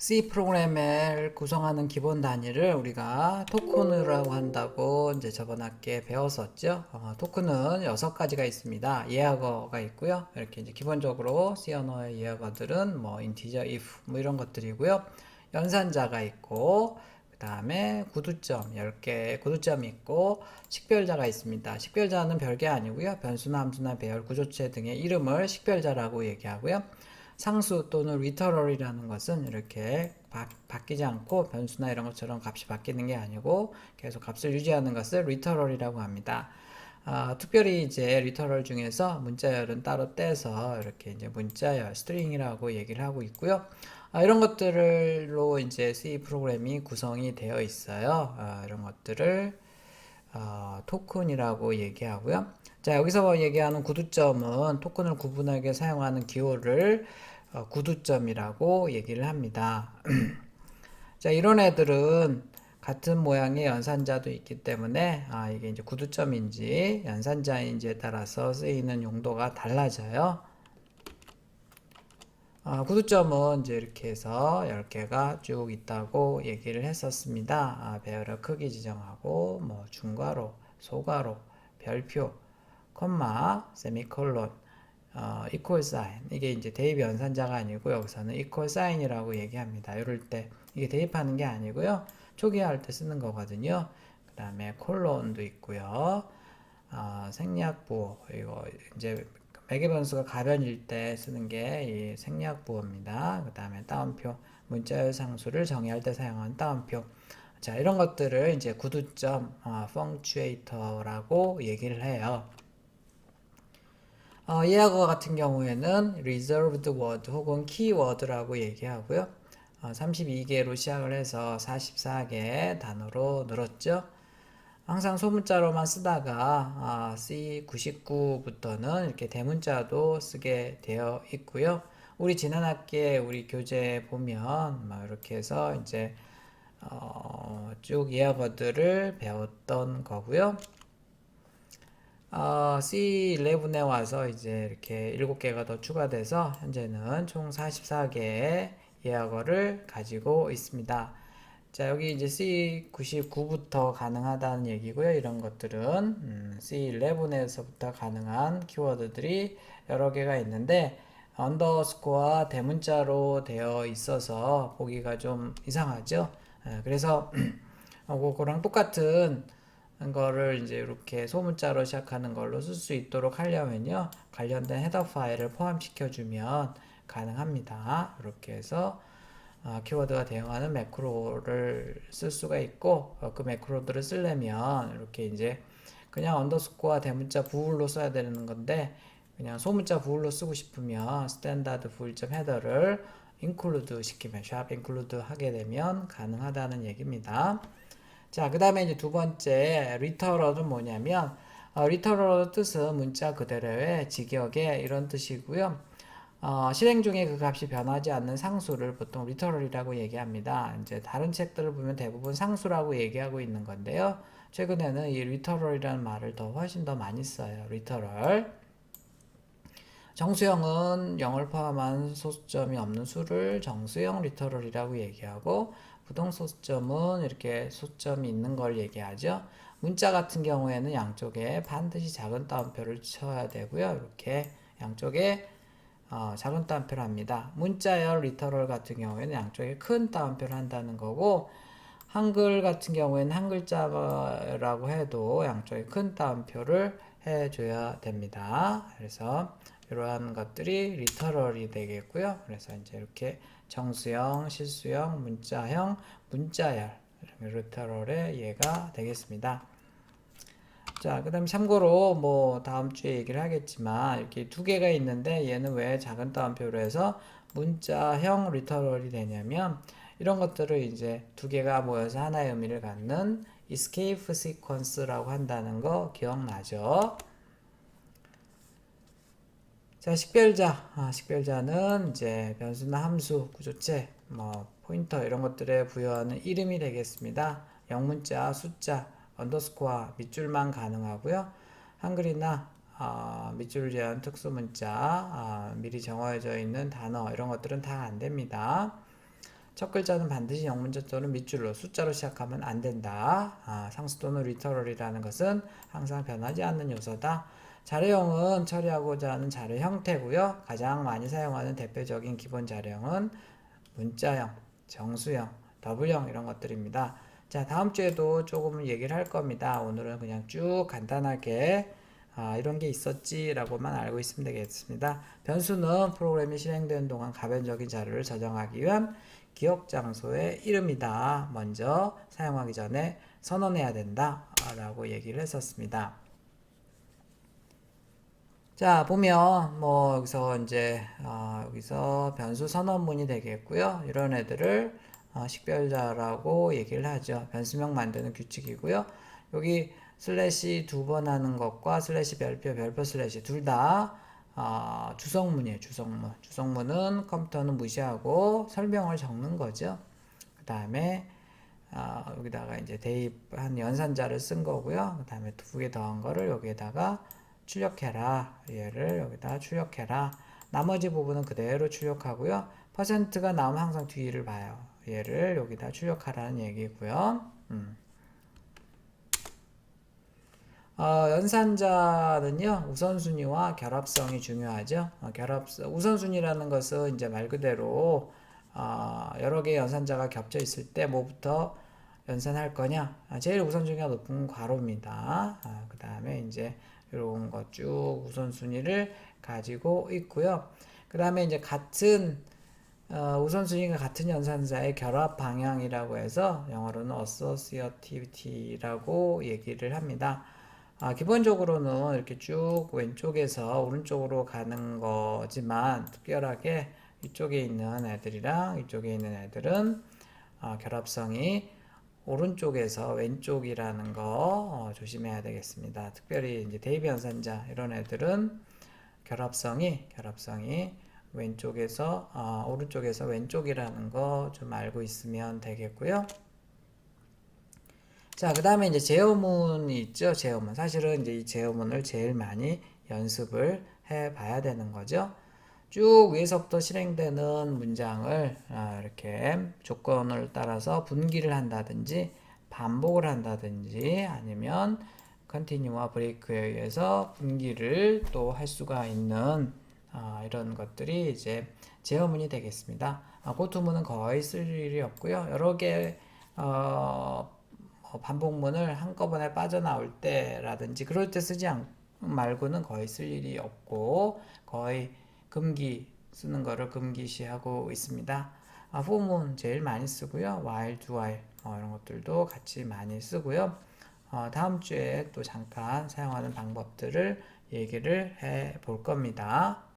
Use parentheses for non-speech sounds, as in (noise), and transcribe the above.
C 프로그램을 구성하는 기본 단위를 우리가 토큰이라고 한다고 이제 저번 학기에 배웠었죠. 어, 토큰은 여섯 가지가 있습니다. 예약어가 있고요. 이렇게 이제 기본적으로 C 언어의 예약어들은 뭐 integer, if 뭐 이런 것들이고요. 연산자가 있고 그 다음에 구두점 10개 구두점이 있고 식별자가 있습니다. 식별자는 별게 아니고요. 변수나 함수나 배열, 구조체 등의 이름을 식별자라고 얘기하고요. 상수 또는 리터럴이라는 것은 이렇게 바, 바뀌지 않고 변수나 이런 것처럼 값이 바뀌는 게 아니고 계속 값을 유지하는 것을 리터럴이라고 합니다. 아, 특별히 이제 리터럴 중에서 문자열은 따로 떼서 이렇게 이제 문자열, 스트링이라고 얘기를 하고 있고요. 아, 이런 것들로 이제 C 프로그램이 구성이 되어 있어요. 아, 이런 것들을 어, 토큰이라고 얘기하고요. 자, 여기서 얘기하는 구두점은 토큰을 구분하게 사용하는 기호를 어, 구두점이라고 얘기를 합니다. (clears throat) 자, 이런 애들은 같은 모양의 연산자도 있기 때문에 아, 이게 이제 구두점인지 연산자인지에 따라서 쓰이는 용도가 달라져요. 아, 구두점은 이제 이렇게 해서 10개가 쭉 있다고 얘기를 했었습니다. 아, 배열을 크기 지정하고, 뭐, 중괄호, 소괄호, 별표, 콤마, 세미콜론, 어, 이퀄 사인. 이게 이제 대입 연산자가 아니고, 여기서는 이퀄 사인이라고 얘기합니다. 이럴 때, 이게 대입하는 게 아니고요. 초기화할 때 쓰는 거거든요. 그 다음에 콜론도 있고요. 어, 생략부, 이거 이제 매개 변수가 가변일 때 쓰는 게 이 생략부호입니다. 그 다음에 따옴표, 문자열 상수를 정의할 때 사용하는 따옴표. 자, 이런 것들을 이제 구두점, 어, punctuator라고 얘기를 해요. 어, 예약어 같은 경우에는 reserved word 혹은 keyword라고 얘기하고요. 어, 32개로 시작을 해서 44개 단어로 늘었죠. 항상 소문자로만 쓰다가 아, C99부터는 이렇게 대문자도 쓰게 되어 있고요. 우리 지난 학기에 우리 교재 보면 막 이렇게 해서 이제 어, 쭉 예약어들을 배웠던 거고요. 어, C11에 와서 이제 이렇게 7개가 더 추가돼서 현재는 총 44개의 예약어를 가지고 있습니다. 자, 여기 이제 C99부터 가능하다는 얘기고요. 이런 것들은 음, C11에서부터 가능한 키워드들이 여러 개가 있는데 언더스코어 대문자로 되어 있어서 보기가 좀 이상하죠. 예, 그래서 (clears throat) 어, 그거랑 똑같은 거를 이제 이렇게 소문자로 시작하는 걸로 쓸 수 있도록 하려면요. 관련된 헤더 파일을 포함시켜 주면 가능합니다. 이렇게 해서 어, 키워드가 대응하는 매크로를 쓸 수가 있고 어, 그 매크로들을 쓰려면 이렇게 이제 그냥 언더스코어 대문자 부울로 써야 되는 건데 그냥 소문자 부울로 쓰고 싶으면 스탠다드 부울점 헤더를 include 시키면 샵 include 하게 되면 가능하다는 얘기입니다. 자, 그 다음에 이제 두 번째 리터럴은 뭐냐면 어, 리터럴 뜻은 문자 그대로의 직역의 이런 뜻이고요. 어, 실행 중에 그 값이 변하지 않는 상수를 보통 리터럴이라고 얘기합니다. 이제 다른 책들을 보면 대부분 상수라고 얘기하고 있는 건데요. 최근에는 이 리터럴이라는 말을 더 훨씬 더 많이 써요. 리터럴. 정수형은 0을 포함한 소수점이 없는 수를 정수형 리터럴이라고 얘기하고 부동 소수점은 이렇게 소점이 있는 걸 얘기하죠. 문자 같은 경우에는 양쪽에 반드시 작은 따옴표를 쳐야 되고요. 이렇게 양쪽에 어, 작은 따옴표를 합니다. 문자열 리터럴 같은 경우에는 양쪽에 큰 따옴표를 한다는 거고 한글 같은 경우에는 한 글자라고 해도 양쪽에 큰 따옴표를 해줘야 됩니다. 그래서 이러한 것들이 리터럴이 되겠고요. 그래서 이제 이렇게 정수형, 실수형, 문자형, 문자열 리터럴의 예가 되겠습니다. 자, 그 다음 참고로 뭐 다음 주에 얘기를 하겠지만 이렇게 두 개가 있는데 얘는 왜 작은 따옴표로 해서 문자형 리터럴이 되냐면 이런 것들을 이제 두 개가 모여서 하나의 의미를 갖는 escape sequence라고 한다는 거 기억나죠? 자, 식별자. 아, 식별자는 이제 변수나 함수, 구조체, 뭐 포인터 이런 것들에 부여하는 이름이 되겠습니다. 영문자, 숫자, 언더스코어 밑줄만 가능하고요. 한글이나 어, 밑줄을 제한 특수 문자, 어, 미리 정해져 있는 단어 이런 것들은 다 안 됩니다. 첫 글자는 반드시 영문자 또는 밑줄로 숫자로 시작하면 안 된다. 아, 상수 또는 리터럴이라는 것은 항상 변하지 않는 요소다. 자료형은 처리하고자 하는 자료 형태고요. 가장 많이 사용하는 대표적인 기본 자료형은 문자형, 정수형, 더블형 이런 것들입니다. 자, 다음 주에도 조금 얘기를 할 겁니다. 오늘은 그냥 쭉 간단하게 아, 이런 게 있었지라고만 알고 있으면 되겠습니다. 변수는 프로그램이 실행되는 동안 가변적인 자료를 저장하기 위한 기억 장소의 이름이다. 먼저 사용하기 전에 선언해야 된다. 라고 얘기를 했었습니다. 자, 보면 뭐 여기서 이제 어, 여기서 변수 선언문이 되겠고요. 이런 애들을 어, 식별자라고 얘기를 하죠. 변수명 만드는 규칙이고요. 여기 슬래시 두 번 하는 것과 슬래시 별표 별표 슬래시 둘다 어, 주성문이에요. 주성문. 주성문은 컴퓨터는 무시하고 설명을 적는 거죠. 그 다음에 어, 여기다가 이제 대입한 연산자를 쓴 거고요. 그 다음에 두 개 더한 거를 여기에다가 출력해라. 얘를 여기다 출력해라. 나머지 부분은 그대로 출력하고요. 퍼센트가 나오면 항상 뒤를 봐요. 얘를 여기다 출력하라는 얘기고요. 음. 어, 연산자는요 우선순위와 결합성이 중요하죠. 어, 결합 우선순위라는 것은 이제 말 그대로 어, 여러 개의 연산자가 겹쳐 있을 때 뭐부터 연산할 거냐? 아, 제일 우선순위가 높은 괄호입니다. 아, 그 다음에 이제 이런 것쭉 우선순위를 가지고 있고요. 그 다음에 이제 같은 어, 우선순위가 같은 연산자의 결합 방향이라고 해서 영어로는 associativity라고 얘기를 합니다. 아, 기본적으로는 이렇게 쭉 왼쪽에서 오른쪽으로 가는 거지만 특별하게 이쪽에 있는 애들이랑 이쪽에 있는 애들은 아, 결합성이 오른쪽에서 왼쪽이라는 거 어, 조심해야 되겠습니다. 특별히 이제 대입 연산자 이런 애들은 결합성이 결합성이 왼쪽에서 어, 오른쪽에서 왼쪽이라는 거 좀 알고 있으면 되겠고요. 자, 그 다음에 이제 제어문이 있죠. 제어문. 사실은 이제 이 제어문을 제일 많이 연습을 해 봐야 되는 거죠. 쭉 위에서부터 실행되는 문장을 아, 이렇게 조건을 따라서 분기를 한다든지 반복을 한다든지 아니면 컨티뉴와 브레이크에 의해서 분기를 또 할 수가 있는 아, 이런 것들이 이제 제어문이 되겠습니다. 아, 고투문은 거의 쓸 일이 없고요. 여러 개 어, 뭐 반복문을 한꺼번에 빠져나올 때라든지 그럴 때 쓰지 않 말고는 거의 쓸 일이 없고 거의 금기 쓰는 거를 금기시하고 있습니다. 아, for문 제일 많이 쓰고요. do while 어, 이런 것들도 같이 많이 쓰고요. 어, 다음 주에 또 잠깐 사용하는 방법들을 얘기를 해 볼 겁니다.